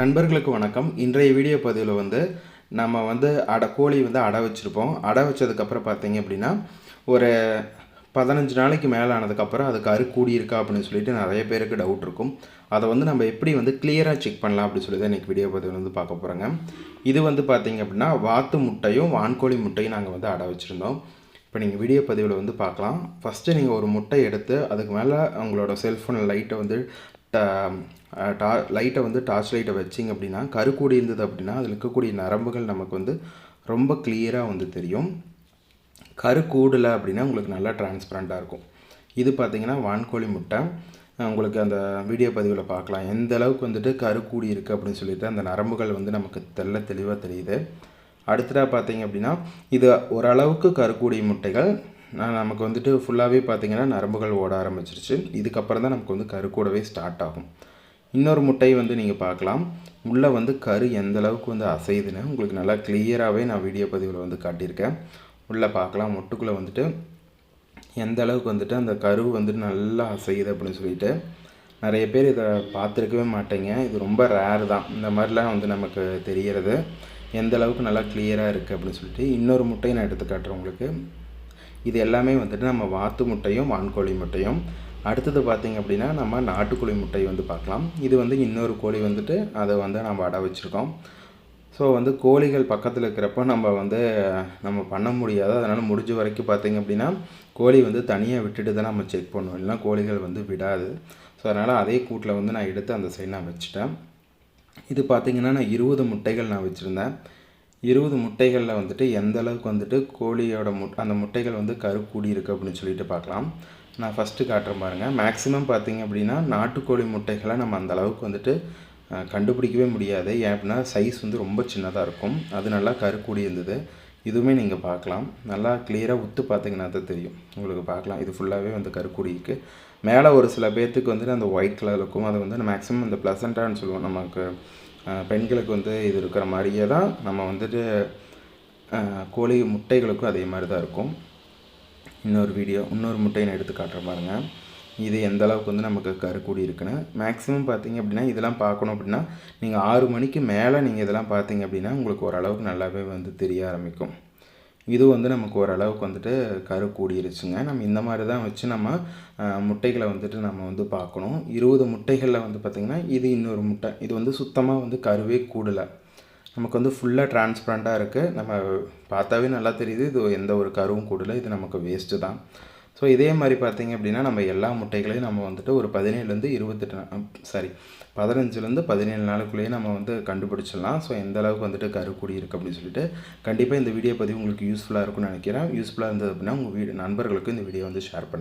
நண்பர்களுக்கு வணக்கம். இன்றைய வீடியோ பதிவில் வந்து நம்ம வந்து அடை கோழி வந்து அடை வச்சுருப்போம். அடை வச்சதுக்கப்புறம் பார்த்தீங்க அப்படின்னா ஒரு பதினஞ்சு நாளைக்கு மேலே ஆனதுக்கப்புறம் அது கரு கூடி இருக்கா அப்படின்னு சொல்லிட்டு நிறைய பேருக்கு டவுட் இருக்கும். அதை வந்து நம்ம எப்படி வந்து கிளியராக செக் பண்ணலாம் அப்படின்னு சொல்லி தான் இன்றைக்கி வீடியோ பதிவில் வந்து பார்க்க போகிறோங்க இது வந்து பார்த்தீங்க அப்படின்னா வாத்து முட்டையும் வான்கோழி முட்டையும் நாங்கள் வந்து அடை வச்சுருந்தோம். இப்போ நீங்கள் வீடியோ பதிவில் வந்து பார்க்கலாம். ஃபஸ்ட்டு நீங்கள் ஒரு முட்டை எடுத்து அதுக்கு மேலே உங்களோட செல்ஃபோன் லைட்டை வந்து டா லைட்டை வந்து டார்ச் லைட்டை வச்சிங்க அப்படின்னா கருக்கூடி இருந்தது அப்படின்னா அதில் இருக்கக்கூடிய நரம்புகள் நமக்கு வந்து ரொம்ப கிளியராக வந்து தெரியும். கருக்கூடலை அப்படின்னா உங்களுக்கு நல்லா டிரான்ஸ்பரண்ட்டாக இருக்கும். இது பார்த்தீங்கன்னா வான்கோழி முட்டை. உங்களுக்கு அந்த வீடியோ பதிவில் பார்க்கலாம் எந்த அளவுக்கு வந்துட்டு கருக்கூடி இருக்குது அப்படின்னு சொல்லிட்டு அந்த நரம்புகள் வந்து நமக்கு தெல்ல தெளிவாக தெரியுது. அடுத்ததாக பார்த்தீங்க அப்படின்னா இது ஓரளவுக்கு கருக்கூடிய முட்டைகள். நான் நமக்கு வந்துட்டு ஃபுல்லாகவே பார்த்தீங்கன்னா நரம்புகள் ஓட ஆரம்பிச்சிருச்சு. இதுக்கப்புறம் தான் நமக்கு வந்து கருக்கூடவே ஸ்டார்ட் ஆகும். இன்னொரு முட்டையை வந்து நீங்கள் பார்க்கலாம் உள்ளே வந்து கரு எந்த அளவுக்கு வந்து அசையுதுன்னு உங்களுக்கு நல்லா கிளியராகவே நான் வீடியோ பதிவில் வந்து காட்டியிருக்கேன். உள்ளே பார்க்கலாம் முட்டுக்குள்ளே வந்துட்டு எந்த அளவுக்கு வந்துட்டு அந்த கரு வந்துட்டு நல்லா அசையுது அப்படின்னு சொல்லிட்டு நிறைய பேர் இதை பார்த்துருக்கவே மாட்டேங்க. இது ரொம்ப ரேர் தான். இந்த மாதிரிலாம் வந்து நமக்கு தெரிகிறது. எந்த அளவுக்கு நல்லா கிளியராக இருக்குது அப்படின்னு சொல்லிட்டு இன்னொரு முட்டையை நான் எடுத்து காட்டுறேன் உங்களுக்கு. இது எல்லாமே வந்துட்டு நம்ம வாத்து முட்டையும் வான்கோழி முட்டையும். அடுத்தது பார்த்திங்க அப்படின்னா நம்ம நாட்டுக்கோழி முட்டை வந்து பார்க்கலாம். இது வந்து இன்னொரு கோழி வந்துட்டு அதை வந்து நம்ம அடை வச்சுருக்கோம். ஸோ வந்து கோழிகள் பக்கத்தில் இருக்கிறப்ப நம்ம வந்து நம்ம பண்ண முடியாது. அதனால் முடிஞ்ச வரைக்கும் பார்த்திங்க அப்படின்னா கோழி வந்து தனியாக விட்டுட்டு தான் நம்ம செக் பண்ணுவோம். இல்லைனா கோழிகள் வந்து விடாது. ஸோ அதனால் அதே கூட்டில் வந்து நான் எடுத்து அந்த சைடு நான் வச்சுட்டேன். இது பார்த்திங்கன்னா நான் இருபது முட்டைகள் நான் வச்சுருந்தேன். இருபது முட்டைகளில் வந்துட்டு எந்த அளவுக்கு வந்துட்டு கோழியோட முட் அந்த முட்டைகள் வந்து கரு கூடி இருக்குது அப்படின்னு சொல்லிட்டு பார்க்கலாம். நான் ஃபஸ்ட்டு காட்டுறேன் பாருங்கள் மேக்ஸிமம் பார்த்திங்க அப்படின்னா நாட்டுக்கோழி முட்டைகளை நம்ம அந்த அளவுக்கு வந்துட்டு கண்டுபிடிக்கவே முடியாது. ஏன் அப்படின்னா சைஸ் வந்து ரொம்ப சின்னதாக இருக்கும். அது நல்லா கருக்கூடி இருந்தது. இதுவுமே நீங்கள் பார்க்கலாம். நல்லா கிளியராக உத்து பார்த்தீங்கன்னா தான் தெரியும். உங்களுக்கு பார்க்கலாம். இது ஃபுல்லாகவே வந்து கருக்கூடி இருக்குது மேலே ஒரு சில பேர்த்துக்கு வந்துட்டு அந்த ஒயிட் கலர் இருக்கும் அது வந்து மேக்ஸிமம் அந்த ப்ளசண்ட்டான்னு சொல்லுவோம். நமக்கு பெண்களுக்கு வந்து இது இருக்கிற மாதிரியே தான் நம்ம வந்துட்டு கோழி முட்டைகளுக்கும் அதே மாதிரி தான் இருக்கும். இன்னொரு வீடியோ இன்னொரு முட்டையை நான் எடுத்து காட்டுற பாருங்க. இது எந்த அளவுக்கு வந்து நமக்கு கருக்கூடி இருக்குன்னு. மேக்ஸிமம் பார்த்தீங்க அப்படின்னா இதெல்லாம் பார்க்கணும் அப்படின்னா நீங்கள் ஆறு மணிக்கு மேலே நீங்கள் இதெல்லாம் பார்த்தீங்க அப்படின்னா உங்களுக்கு ஓரளவுக்கு நல்லாவே வந்து தெரிய ஆரம்பிக்கும். இது வந்து நமக்கு ஓரளவுக்கு வந்துட்டு கரு கூடிருச்சுங்க. நம்ம இந்த மாதிரி தான் வச்சு நம்ம முட்டைகளை வந்துட்டு நம்ம வந்து பார்க்கணும். இருபது முட்டைகளில் வந்து பார்த்திங்கன்னா இது இன்னொரு முட்டை. இது வந்து சுத்தமாக வந்து கருவே கூடலை. நமக்கு வந்து ஃபுல்லாக டிரான்ஸ்பரண்ட்டாக இருக்குது நம்ம பார்த்தாவே நல்லா தெரியுது. இது எந்த ஒரு கருவும் கூடலை. இது நமக்கு வேஸ்ட்டு தான். ஸோ இதே மாதிரி பார்த்திங்க அப்படின்னா நம்ம எல்லா முட்டைகளையும் நம்ம வந்துட்டு ஒரு பதினேழுலேருந்து இருபத்தெட்டு சாரி பதினஞ்சுலேருந்து பதினேழு நாளுக்குள்ளேயே நம்ம வந்து கண்டுபிடிச்சிடலாம். ஸோ எந்த அளவுக்கு வந்துட்டு கருக்குடி இருக்குது அப்படின்னு சொல்லிட்டு கண்டிப்பாக இந்த வீடியோ பதிவு உங்களுக்கு யூஸ்ஃபுல்லாக இருக்கும்னு நினைக்கிறேன். யூஸ்ஃபுல்லாக இருந்தது அப்படின்னா உங்கள் வீடு நண்பர்களுக்கு இந்த வீடியோ வந்து ஷேர் பண்ணுங்கள்